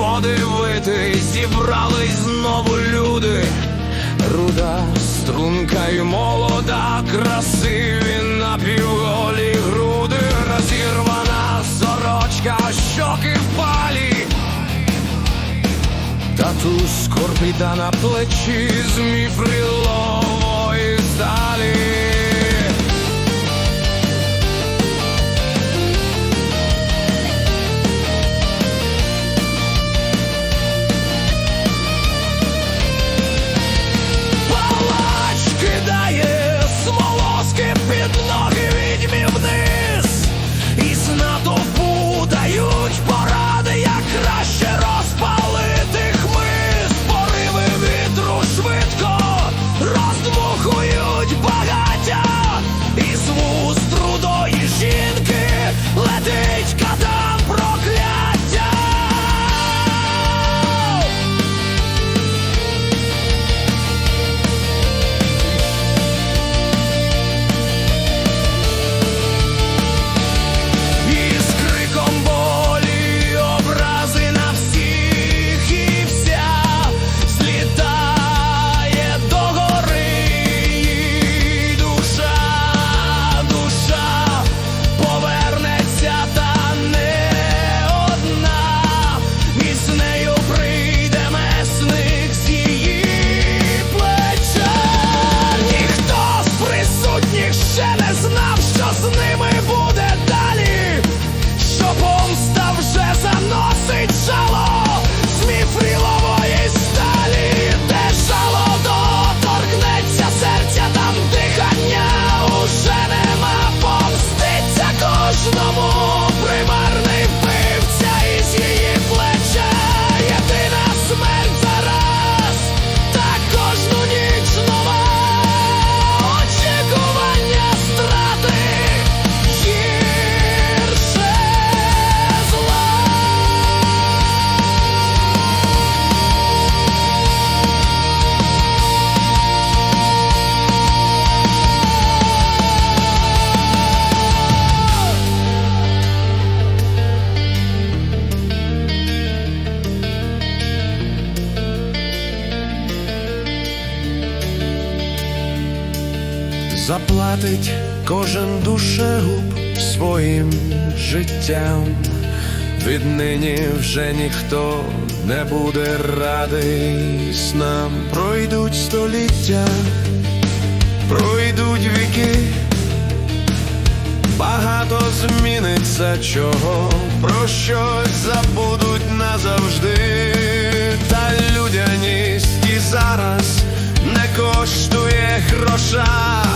подивитись, зібрались знову люди. Руда, струнка й молода, красиві напівголі груди, розірвана сорочка, щоки впалі. Тату скорпіта на плечі з Заплатить кожен душегуб своїм життям. Віднині вже ніхто не буде радий нам. Пройдуть століття, пройдуть віки, багато зміниться чого, про щось забудуть назавжди, та людяність і зараз не коштує гроша,